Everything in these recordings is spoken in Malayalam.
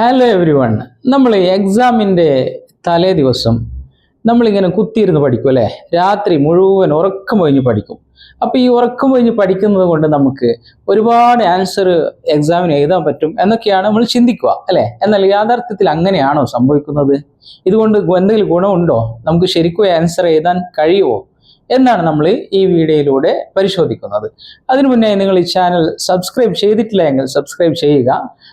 ഹലോ എവരി വൺ നമ്മൾ എക്സാമിന്റെ തലേ ദിവസം നമ്മളിങ്ങനെ കുത്തിയിരുന്ന് പഠിക്കും അല്ലേ? രാത്രി മുഴുവൻ ഉറക്കം കഴിഞ്ഞ് പഠിക്കും. അപ്പോൾ ഈ ഉറക്കം കഴിഞ്ഞ് പഠിക്കുന്നത് കൊണ്ട് നമുക്ക് ഒരുപാട് ആൻസർ എക്സാമിന് എഴുതാൻ പറ്റും എന്നൊക്കെയാണ് നമ്മൾ ചിന്തിക്കുക അല്ലേ? എന്നാൽ യാഥാർത്ഥ്യത്തിൽ അങ്ങനെയാണോ സംഭവിക്കുന്നത്? ഇതുകൊണ്ട് എന്തെങ്കിലും ഗുണമുണ്ടോ? നമുക്ക് ശരിക്കും ആൻസർ എഴുതാൻ കഴിയുമോ? എന്നാണ് നമ്മൾ ഈ വീഡിയോയിലൂടെ പരിശോധിക്കുന്നത്. അതിനു മുന്നേ നിങ്ങൾ ഈ ചാനൽ സബ്സ്ക്രൈബ് ചെയ്തിട്ടില്ല എങ്കിൽ സബ്സ്ക്രൈബ് ചെയ്യുക.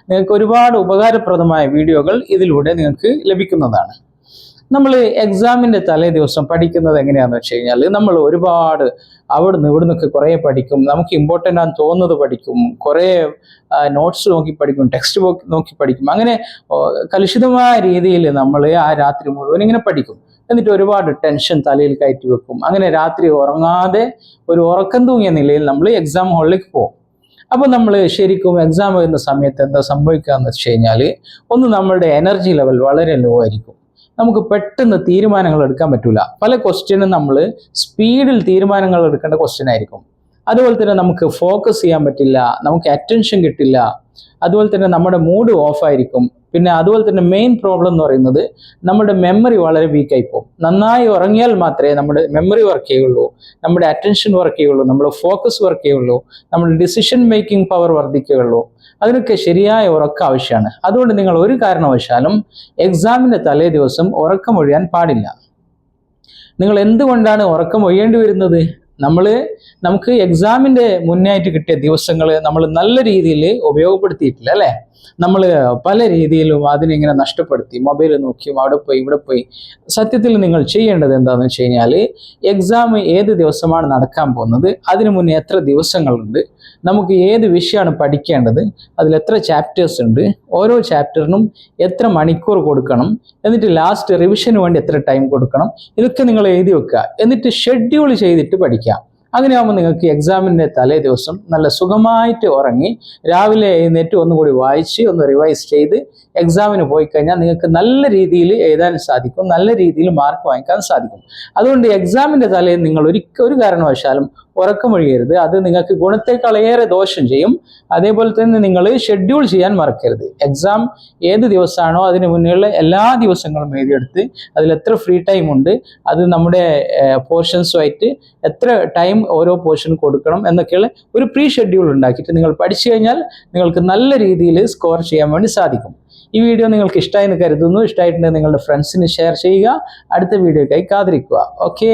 നിങ്ങൾക്ക് ഒരുപാട് ഉപകാരപ്രദമായ വീഡിയോകൾ ഇതിലൂടെ നിങ്ങൾക്ക് ലഭിക്കുന്നതാണ്. നമ്മൾ എക്സാമിന്റെ തലേ ദിവസം പഠിക്കുന്നത് എങ്ങനെയാണെന്ന് വെച്ച് കഴിഞ്ഞാൽ നമ്മൾ ഒരുപാട് അവിടുന്ന് ഇവിടുന്നൊക്കെ കുറേ പഠിക്കും. നമുക്ക് ഇമ്പോർട്ടന്റ് ആണെന്ന് തോന്നുന്നത് പഠിക്കും. കുറേ നോട്ട്സ് നോക്കി പഠിക്കും. ടെക്സ്റ്റ് ബുക്ക് നോക്കി പഠിക്കും. അങ്ങനെ കലുഷിതമായ രീതിയിൽ നമ്മൾ ആ രാത്രി മുഴുവൻ ഇങ്ങനെ പഠിക്കും. എന്നിട്ട് ഒരുപാട് ടെൻഷൻ തലയിൽ കയറ്റി വെക്കും. അങ്ങനെ രാത്രി ഉറങ്ങാതെ ഒരു ഉറക്കം തൂങ്ങിയ നിലയിൽ നമ്മൾ എക്സാം ഹാളിലേക്ക് പോകും. അപ്പോൾ നമ്മൾ ശരിക്കും എക്സാം എഴുതുന്ന സമയത്ത് എന്താ സംഭവിക്കുക എന്ന് വെച്ച് കഴിഞ്ഞാൽ ഒന്ന് നമ്മളുടെ എനർജി ലെവൽ വളരെ ലോ ആയിരിക്കും. നമുക്ക് പെട്ടെന്ന് തീരുമാനങ്ങൾ എടുക്കാൻ പറ്റില്ല പല ക്വസ്റ്റ്യനും നമ്മൾ സ്പീഡിൽ തീരുമാനങ്ങൾ എടുക്കേണ്ട ക്വസ്റ്റ്യൻ ആയിരിക്കും. അതുപോലെ തന്നെ നമുക്ക് ഫോക്കസ് ചെയ്യാൻ പറ്റില്ല നമുക്ക് അറ്റൻഷൻ കിട്ടില്ല അതുപോലെ തന്നെ നമ്മുടെ മൂഡ് ഓഫ് ആയിരിക്കും. പിന്നെ അതുപോലെ തന്നെ മെയിൻ പ്രോബ്ലം എന്ന് പറയുന്നത് നമ്മുടെ മെമ്മറി വളരെ വീക്കായി പോകും നന്നായി ഉറങ്ങിയാൽ മാത്രമേ നമ്മുടെ മെമ്മറി വർക്ക് ചെയ്യുള്ളൂ നമ്മുടെ അറ്റൻഷൻ വർക്ക് ചെയ്യുള്ളൂ നമ്മുടെ ഫോക്കസ് വർക്ക് ചെയ്യുള്ളൂ നമ്മുടെ ഡിസിഷൻ മേക്കിംഗ് പവർ വർദ്ധിക്കുകയുള്ളൂ. അതിനൊക്കെ ശരിയായ ഉറക്കം ആവശ്യമാണ്. അതുകൊണ്ട് നിങ്ങൾ ഒരു കാരണവശാലും എക്സാമിന്റെ തലേ ദിവസം ഉറക്കം ഒഴിയാൻ പാടില്ല. നിങ്ങൾ എന്തുകൊണ്ടാണ് ഉറക്കം ഒഴിയേണ്ടി വരുന്നത്? നമ്മൾ നമുക്ക് എക്സാമിന്റെ മുന്നായിട്ട് കിട്ടിയ ദിവസങ്ങൾ നമ്മൾ നല്ല രീതിയിൽ ഉപയോഗപ്പെടുത്തിയിട്ടില്ല അല്ലേ? നമ്മൾ പല രീതിയിലും അതിനിങ്ങനെ നഷ്ടപ്പെടുത്തി മൊബൈൽ നോക്കിയും അവിടെ പോയി ഇവിടെ പോയി. സത്യത്തിൽ നിങ്ങൾ ചെയ്യേണ്ടത് എന്താണെന്ന് വെച്ച് കഴിഞ്ഞാൽ എക്സാം ഏത് ദിവസമാണ് നടക്കാൻ പോകുന്നത് അതിനു മുന്നേ എത്ര ദിവസങ്ങളുണ്ട് നമുക്ക് ഏത് വിഷയമാണ് പഠിക്കേണ്ടത് അതിൽ എത്ര ചാപ്റ്റേഴ്സ് ഉണ്ട് ഓരോ ചാപ്റ്ററിനും എത്ര മണിക്കൂർ കൊടുക്കണം എന്നിട്ട് ലാസ്റ്റ് റിവിഷന് വേണ്ടി എത്ര ടൈം കൊടുക്കണം ഇതൊക്കെ നിങ്ങൾ എഴുതി വെക്കുക എന്നിട്ട് ഷെഡ്യൂൾ ചെയ്തിട്ട് പഠിക്കാം അങ്ങനെയാകുമ്പോൾ നിങ്ങൾക്ക് എക്സാമിന്റെ തലേ ദിവസം നല്ല സുഖമായിട്ട് ഉറങ്ങി രാവിലെ എഴുന്നേറ്റ് ഒന്നുകൂടി വായിച്ച് ഒന്ന് റിവൈസ് ചെയ്ത് എക്സാമിന് പോയി കഴിഞ്ഞാൽ നിങ്ങൾക്ക് നല്ല രീതിയിൽ എഴുതാൻ സാധിക്കും നല്ല രീതിയിൽ മാർക്ക് വാങ്ങിക്കാൻ സാധിക്കും. അതുകൊണ്ട് എക്സാമിന്റെ തലേന്ന് നിങ്ങൾ ഒരിക്കൽ ഒരു കാരണവശാലും ഉറക്കമൊഴിയരുത് അത് നിങ്ങൾക്ക് ഗുണത്തെക്കാളേറെ ദോഷം ചെയ്യും. അതേപോലെ തന്നെ നിങ്ങൾ ഷെഡ്യൂൾ ചെയ്യാൻ മറക്കരുത്. എക്സാം ഏത് ദിവസമാണോ അതിന് മുന്നേയുള്ള എല്ലാ ദിവസങ്ങളും എഴുതിയെടുത്ത് അതിൽ എത്ര ഫ്രീ ടൈം ഉണ്ട് അത് നമ്മുടെ പോർഷൻസുമായിട്ട് എത്ര ടൈം ഓരോ പോർഷൻ കൊടുക്കണം എന്നൊക്കെയുള്ള ഒരു പ്രീ ഷെഡ്യൂൾ ഉണ്ടാക്കിയിട്ട് നിങ്ങൾ പഠിച്ചു കഴിഞ്ഞാൽ നിങ്ങൾക്ക് നല്ല രീതിയിൽ സ്കോർ ചെയ്യാൻ വേണ്ടി സാധിക്കും. ഈ വീഡിയോ നിങ്ങൾക്ക് ഇഷ്ടമായി എന്ന് കരുതുന്നു. ഇഷ്ടമായിട്ടുണ്ടെങ്കിൽ നിങ്ങളുടെ ഫ്രണ്ട്സിന് ഷെയർ ചെയ്യുക. അടുത്ത വീഡിയോക്കായി കാത്തിരിക്കുക. ഓക്കെ